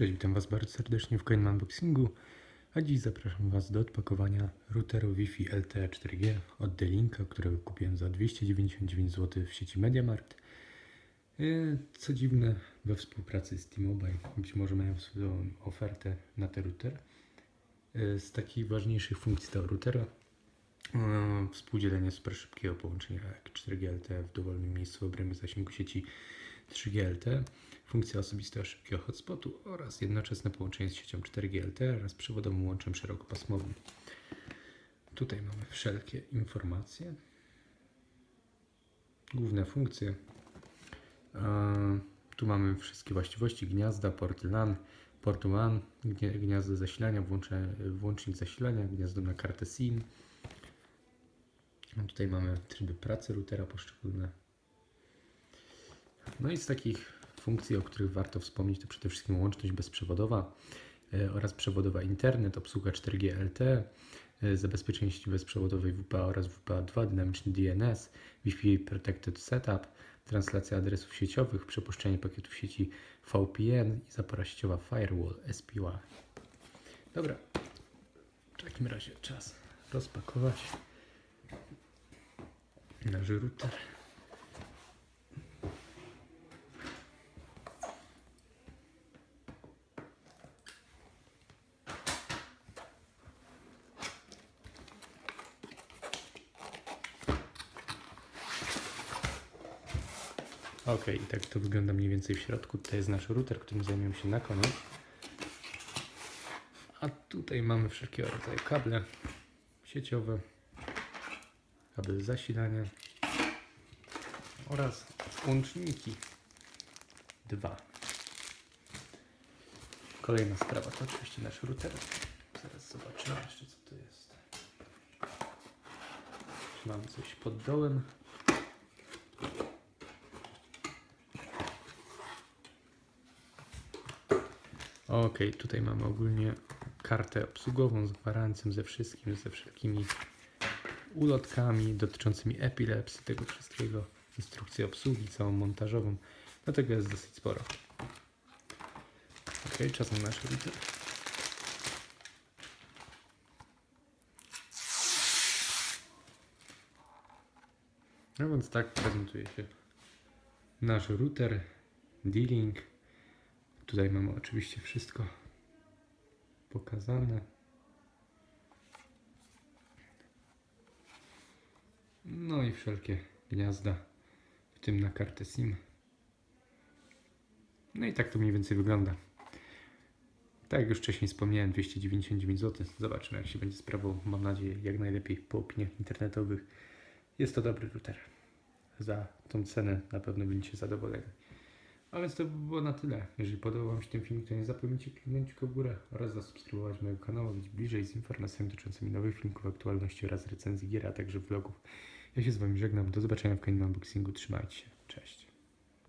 Cześć, witam Was bardzo serdecznie w kolejnym unboxingu, a dziś zapraszam Was do odpakowania routeru Wi-Fi LTE 4G od D-Linka, którego kupiłem za 299 zł w sieci MediaMarkt. Yy, Co dziwne, we współpracy z T-Mobile, być może mają swoją ofertę na ten router. Yy, Z takich ważniejszych funkcji tego routera yy, współdzielenie super szybkiego połączenia jak 4G LTE w dowolnym miejscu w obrębie zasięgu sieci 3G LTE, funkcja osobistego szybkiego hotspotu oraz jednoczesne połączenie z siecią 4G LTE oraz przewodowym łączem szerokopasmowym. Tutaj mamy wszelkie informacje, główne funkcje. Tu mamy wszystkie właściwości gniazda, port LAN, port WAN, gniazdo zasilania, włącznik zasilania, gniazdo na kartę SIM. Tutaj mamy tryby pracy routera poszczególne. No i z takich funkcji, o których warto wspomnieć, to przede wszystkim łączność bezprzewodowa e, oraz przewodowa internet, obsługa 4G LTE, zabezpieczenie sieci bezprzewodowej WPA oraz WPA2, dynamiczny DNS, Wi-Fi Protected Setup, translacja adresów sieciowych, przepuszczenie pakietów sieci VPN i zapora sieciowa Firewall SPY. Dobra, w takim razie czas rozpakować nasz router. Ok, i tak to wygląda mniej więcej w środku. Tutaj jest nasz router, którym zajmiemy się na koniec. A tutaj mamy wszelkiego rodzaju kable sieciowe, kabel zasilania oraz łączniki. Dwa. Kolejna sprawa to oczywiście nasz router. Zaraz zobaczymy jeszcze co to jest. Czy mamy coś pod dołem? Ok, tutaj mamy ogólnie kartę obsługową z gwarancją, ze wszystkim, ze wszelkimi ulotkami dotyczącymi epilepsji, tego wszystkiego, instrukcję obsługi, całą montażową. Dlatego jest dosyć sporo. Ok, czas na nasz router. No więc tak prezentuje się nasz router D-Link. Tutaj mamy oczywiście wszystko pokazane. No i wszelkie gniazda, w tym na kartę SIM. No i tak to mniej więcej wygląda. Tak jak już wcześniej wspomniałem, 299 zł. Zobaczymy jak się będzie sprawował. Mam nadzieję jak najlepiej po opiniach internetowych. Jest to dobry router. Za tą cenę na pewno będziecie zadowoleni. A więc to by było na tyle. Jeżeli podobał Wam się ten film, to nie zapomnijcie kliknąć w górę oraz zasubskrybować mojego kanału, być bliżej z informacjami dotyczącymi nowych filmów, aktualności oraz recenzji gier, a także vlogów. Ja się z Wami żegnam. Do zobaczenia w kolejnym unboxingu. Trzymajcie się. Cześć.